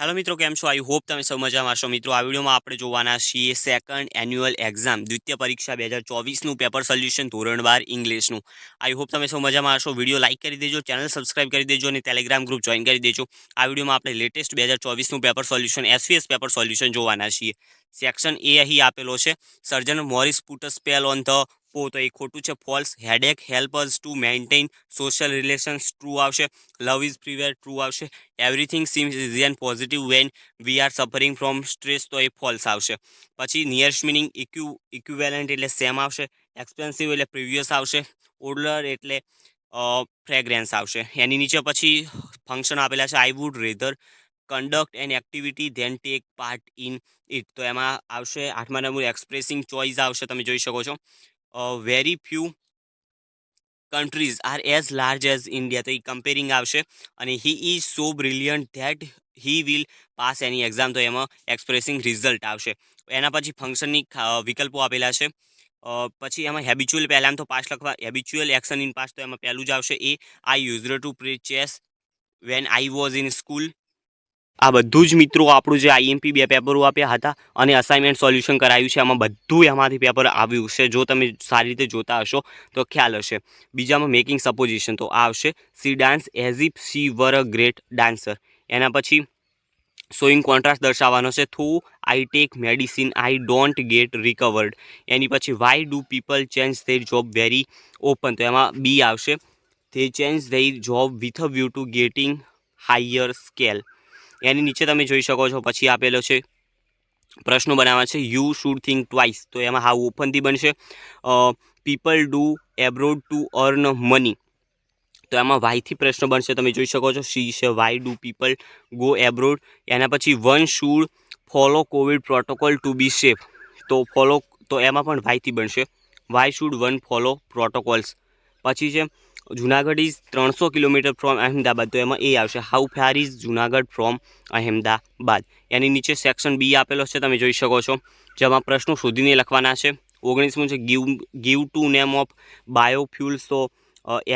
Hello મિત્રો, કેમ છો? આઈ હોપ તમે સૌ મજામાં છો મિત્રો, આ વિડીયોમાં આપણે જોવાના છીએ સેકન્ડ એન્યુઅલ એક્ઝામ દ્વિતીય પરીક્ષા બે હજાર ચોવીસનું પેપર સોલ્યુશન ધોરણ બાર ઇંગ્લિશનું આઈ હોપ તમે સૌ મજામાં હશો. વીડિયો લાઇક કરી દેજો ચેનલ સબસ્ક્રાઇબ કરી દેજો અને ટેલિગ્રામ ગ્રુપ જોઈન કરી દેજો. આ વિડીયોમાં આપણે લેટેસ્ટ બે હજાર ચોવીસનું paper solution SVS paper solution જોવાના છીએ. સેક્શન એ અહીં આપેલો છે. Sergeant Morris put spell on the paw તો એ ખોટું છે. False headache help us to maintain social relations true આવશે. લવ ઇઝ પ્રિવેર ટ્રુ આવશે. Everything seems easy and positive when we are suffering from stress તો એ ફોલ્સ આવશે. પછી નિયર્સ મિનિંગ ઇક્યુ ઇક્યુવેલન્ટ એટલે સેમ આવશે. એક્સપેન્સિવ એટલે પ્રિવિયસ આવશે. ઓડલર એટલે ફ્રેગ્રેન્સ આવશે. એની નીચે પછી ફંક્શન આપેલા છે. I would rather conduct an activity than take part in it તો એમાં આવશે, આઠમા નંબર એક્સપ્રેસિંગ ચોઇસ આવશે. તમે જોઈ શકો છો. Very few countries are as large as India તો એ કમ્પેરિંગ આવશે અને he is so brilliant that he will pass any exam તો એમાં એક્સપ્રેસિંગ રિઝલ્ટ આવશે. એના પછી ફંક્શનની વિકલ્પો આપેલા છે. પછી એમાં હેબિચ્યુઅલ પહેલાં તો પાસ લખવા હેબિચ્યુઅલ એક્શન ઇન પાસ તો એમાં પહેલું જ આવશે એ I used to play chess when I was in school આ બધું જ મિત્રો આપણું જે આઈએમપી બે પેપરો આપ્યા હતા અને અસાઇનમેન્ટ સોલ્યુશન કરાયું છે. આમાં બધું એમાંથી પેપર આવ્યું છે. જો તમે સારી રીતે જોતા હશો તો ખ્યાલ હશે. બીજામાં મેકિંગ સપોઝિશન તો આવશે. She dance as if she were a great dancer એના પછી સોઈંગ કોન્ટ્રાસ્ટ દર્શાવવાનો છે. Though I take medicine I don't get recovered એની પછી why do people change their job very open તો એમાં બી આવશે. તે change their job with a view to getting higher scale એની નીચે તમે જોઈ શકો છો, પછી આપેલો છે, પ્રશ્નો બનાવવા છે યુ શુડ થિંક ટ્વાઇસ તો એમાં હા ઓપનથી બનશે people do abroad to earn money તો એમાં વાયથી પ્રશ્ન બનશે, તમે જોઈ શકો છો સી છે why do people go abroad એના પછી one should follow Covid protocol to be safe તો ફોલો તો એમાં પણ વાયથી બનશે why should one follow protocols પછી છે જુનાગઢ ઇઝ ત્રણસો કિલોમીટર ફ્રોમ અહેમદાબાદ. તો એમાં એ આવશે. How far is Junagadh from Ahmedabad? એની નીચે સેક્શન બી આપેલો છે, તમે જોઈ શકો છો. જેમાં પ્રશ્નો શોધીને લખવાના છે. ઓગણીસમું છે give give two name of biofuels તો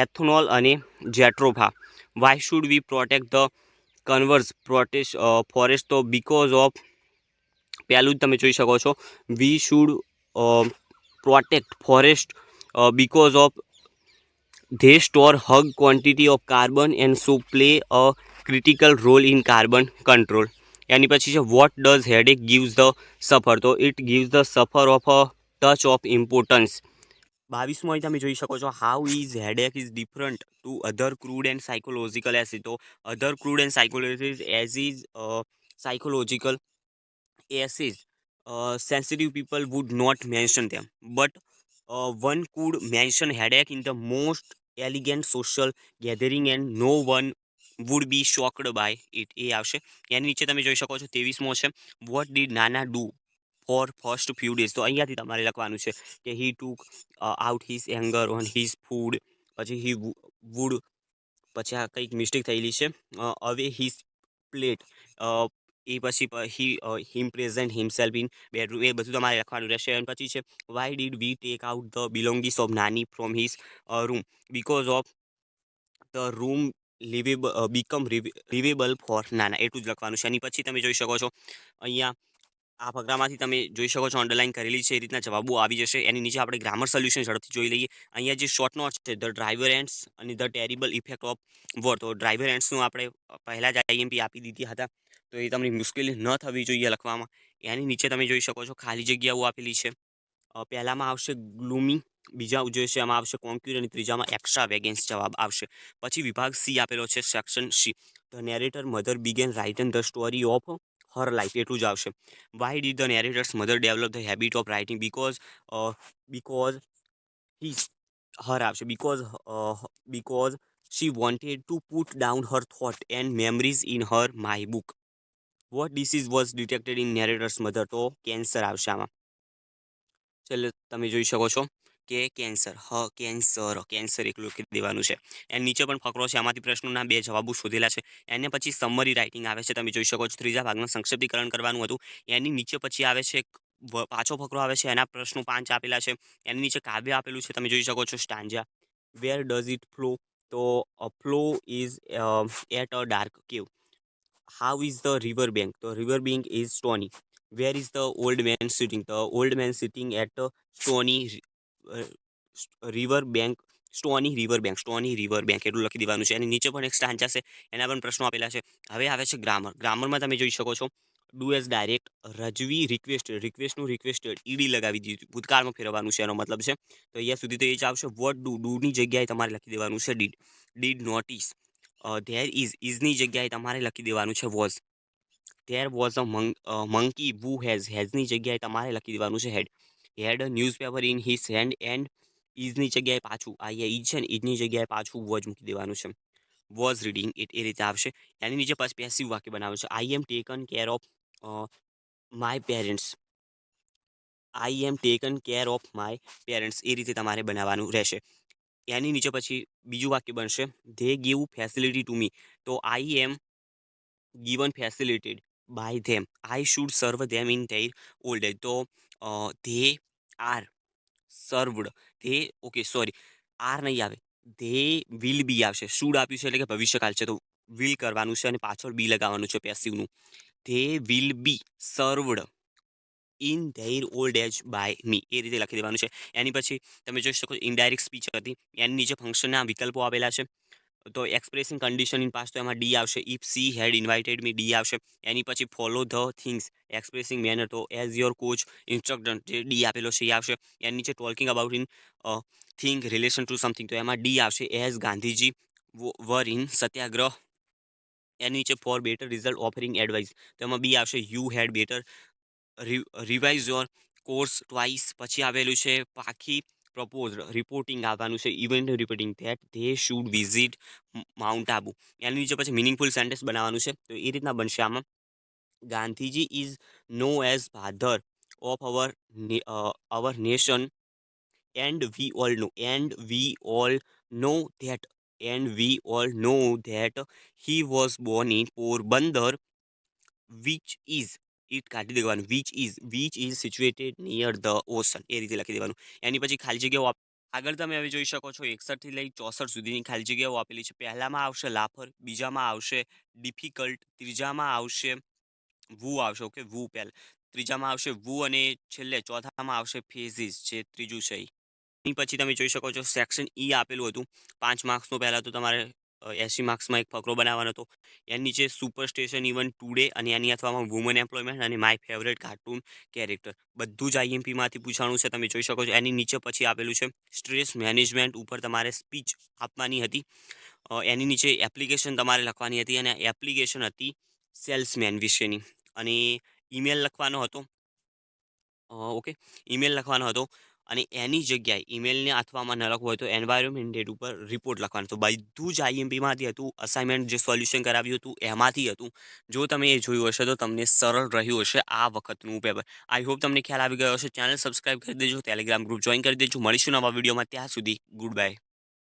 એથનોલ અને jatropha. Why should we protect the converse protest forest તો બીકોઝ ઓફ પહેલું જ તમે જોઈ શકો છો. We should protect forest because of they store hug quantity of carbon and so play a critical role in carbon control એની પછી છે what does headache gives the suffer તો it gives the suffer of a touch of importance બાવીસમાં તમે જોઈ શકો છો how is headache is different to other crude and psychological acid તો other crude and psychology as is psychological acid people would not mention them but uh, one could mention headache in the most elegant social gathering and no one would be shocked by it એ આવશે. એની નીચે તમે જોઈ શકો છો તેવીસમો છે. What did Nana do for first few days તો અહીંયાથી તમારે લખવાનું છે કે he took out his anger on his food પછી હી વુડ પછી આ કંઈક મિસ્ટેક થયેલી છે. અવે હિઝ પ્લેટ એ પછી he him present himself in bedroom એ બધું તમારે લખવાનું રહેશે. અને પછી છે why did we take out the belongings of Nani from his room because of the room livable become livable for Nana એટલું જ લખવાનું છે. એની પછી તમે જોઈ શકો છો, અહીંયા આ ફકરામાંથી તમે જોઈ શકો છો અંડરલાઇન કરેલી છે, એ રીતના જવાબો આવી જશે. એની નીચે આપણે ગ્રામર સોલ્યુશન ઝડપથી જોઈ લઈએ. અહીંયા જે શોર્ટ નોટ છે ધ ડ્રાઈવર એન્ડ્સ અને the terrible effect of war તો ડ્રાઈવર એન્ડ્સનું આપણે પહેલાં જ આઈએમપી આપી દીધી હતા. તો એ તમને મુશ્કેલી ન થવી જોઈએ લખવામાં. એની નીચે તમે જોઈ શકો છો ખાલી જગ્યાઓ આપેલી છે. પહેલામાં આવશે ગ્લુમી બીજા જે છે એમાં આવશે કોન્ક્યુર અને ત્રીજામાં એક્સ્ટ્રા વેગેન્સ જવાબ આવશે. પછી વિભાગ સી આપેલો છે section C the narrator mother began write an the story of her life એટલું જ આવશે. Why did the narrator's mother develop the habit of writing because because he her આવશે. Because because she wanted to put down her thought and memories in her my book what disease was detected in narrator's mother તો cancer આવશે આમાં. એટલે તમે જોઈ શકો છો કે કેન્સર, હ, કેન્સર કેન્સર એકલું લખી દેવાનું છે. એની નીચે પણ ફકરો છે, આમાંથી પ્રશ્નોના બે જવાબો શોધેલા છે. એને પછી સમરી રાઇટિંગ આવે છે, તમે જોઈ શકો છો. ત્રીજા ભાગનું સંક્ષિપ્તીકરણ કરવાનું હતું. એની નીચે પછી આવે છે પાછો ફકરો આવે છે, એના પ્રશ્નો પાંચ આપેલા છે. એની નીચે કાવ્ય આપેલું છે, તમે જોઈ શકો છો. Stanza where does it flow તો flow is at a dark cave how is the river bank તો river bank is stony where is the old man sitting the old man sitting at stony river bank stony river bank stony river bank એટલું લખી દેવાનું છે. અને નીચે પણ એક સ્ટાન્ચા છે. એના પણ પ્રશ્નો આપેલા છે. હવે આવે છે ગ્રામર ગ્રામરમાં તમે જોઈ શકો છો. Do as directed Rajvi requested રિક્વેસ્ટનું requested ED લગાવી દીધું ભૂતકાળમાં ફેરવવાનું છે એનો મતલબ છે. તો અહીંયા સુધી તો એ જ આવશે. વોટ ડુ ડુની જગ્યાએ તમારે લખી દેવાનું છે did did notice there is ઇઝની જગ્યાએ તમારે લખી દેવાનું છે was there was a monkey who has હેઝની જગ્યાએ તમારે લખી દેવાનું છે had had a newspaper in his hand and ઇઝની જગ્યાએ પાછું, આ ઈજ છે ને ઈજની જગ્યાએ પાછું વોઝ મૂકી દેવાનું છે. વોઝ રીડિંગ ઇટ એ રીતે આવશે. એની નીચે પછી પેસિવ વાક્ય બનાવે છે. I am taken care of my parents I am taken care of my parents એ રીતે તમારે બનાવવાનું રહેશે. એની નીચે પછી બીજું વાક્ય બનશે they give facility to me તો I am given facilitated by them I should serve them in their old age તો they are served they okay sorry are નહીં આવે. ધે વિલ બી આવશે. શુડ આપ્યું છે એટલે કે ભવિષ્યકાલ છે. તો વિલ કરવાનું છે અને પાછળ બી લગાવવાનું છે પેસિવનું they will be served in their old age by me એ રીતે લખી દેવાનું છે. એની પછી તમે જોઈ શકો ઇનડાયરેક્ટ સ્પીચ હતી. એની નીચે ફંક્શનના વિકલ્પો આવેલા છે. તો એક્સપ્રેસિંગ કન્ડિશન ઇન પાસ તો એમાં ડી આવશે. If she had invited me D આવશે. એની પછી follow the things expressing manner તો એઝ યોર કોચ ઇન્સ્ટ્રક્ટર જે ડી આપેલો છે, એ આવશે. એની નીચે talking about in thing relation to something તો એમાં ડી આવશે. As Gandhiji were in Satyagraha. એની નીચે for better result offering advice તો એમાં બી આવશે. You had better revise your course twice પછી આવેલું છે પાખી પ્રપોઝ રિપોર્ટિંગ આવવાનું છે event reporting that they should visit Mount Abu એની નીચે પછી મિનિંગફુલ સેન્ટેન્સ બનાવવાનું છે, તો એ રીતના બનશે આમાં. Gandhiji is known as father of our our nation and we all know and we all know that and we all know that he was born in Porbandar which is it કાઢી દેવાનું. Which is which is situated near the ocean એ રીતે લખી દેવાનું. એની પછી ખાલી જગ્યાઓ આગળ તમે હવે જોઈ શકો છો એકસઠથી લઈ ચોસઠ સુધીની ખાલી જગ્યાઓ આપેલી છે. પહેલામાં આવશે લાફર, બીજામાં આવશે ડિફિકલ્ટ, ત્રીજામાં આવશે વુ આવશે ઓકે વુ પહેલ, ત્રીજામાં આવશે વુ અને છેલ્લે ચોથામાં આવશે ફેઝિસ જે ત્રીજું છે એ પછી તમે જોઈ શકો છો સેક્શન ઈ આપેલું હતું. પાંચ માર્ક્સનું પહેલાં તો તમારે એસી માર્ક્સમાં એક ફકરો બનાવવાનો હતો. એની નીચે સુપર સ્ટેશન ઇવન ટુડે અને એની અથવામાં વુમન એમ્પ્લોયમેન્ટ અને માય ફેવરેટ કાર્ટૂન કેરેક્ટર. બધું જ આઈએમપીમાંથી પૂછવાનું છે, તમે જોઈ શકો છો. એની નીચે પછી આપેલું છે, સ્ટ્રેસ મેનેજમેન્ટ ઉપર તમારે સ્પીચ આપવાની હતી. એની નીચે એપ્લિકેશન તમારે લખવાની હતી અને એપ્લિકેશન હતી સેલ્સમેન વિશેની. અને ઈમેલ લખવાનો હતો. ઓકે. ઈમેલ લખવાનો હતો. અને એની જગ્યાએ ઈમેલને અથવામાં ન લખવું હોય તો એન્વાયરમેન્ટ ડેટ ઉપર રિપોર્ટ લખવાનું. તો બધું જ આઈએમપીમાંથી હતું અસાઇનમેન્ટ જે સોલ્યુશન કરાવ્યું હતું, એમાંથી હતું. જો તમે એ જોયું હશે તો તમને સરળ રહ્યું હશે આ વખતનું પેપર આઈ હોપ તમને ખ્યાલ આવી ગયો હશે. ચેનલ સબસ્ક્રાઈબ કરી દેજો ટેલિગ્રામ ગ્રુપ જોઈન કરી દેજો. મળીશું નવા વિડીયોમાં ત્યાં સુધી ગુડ બાય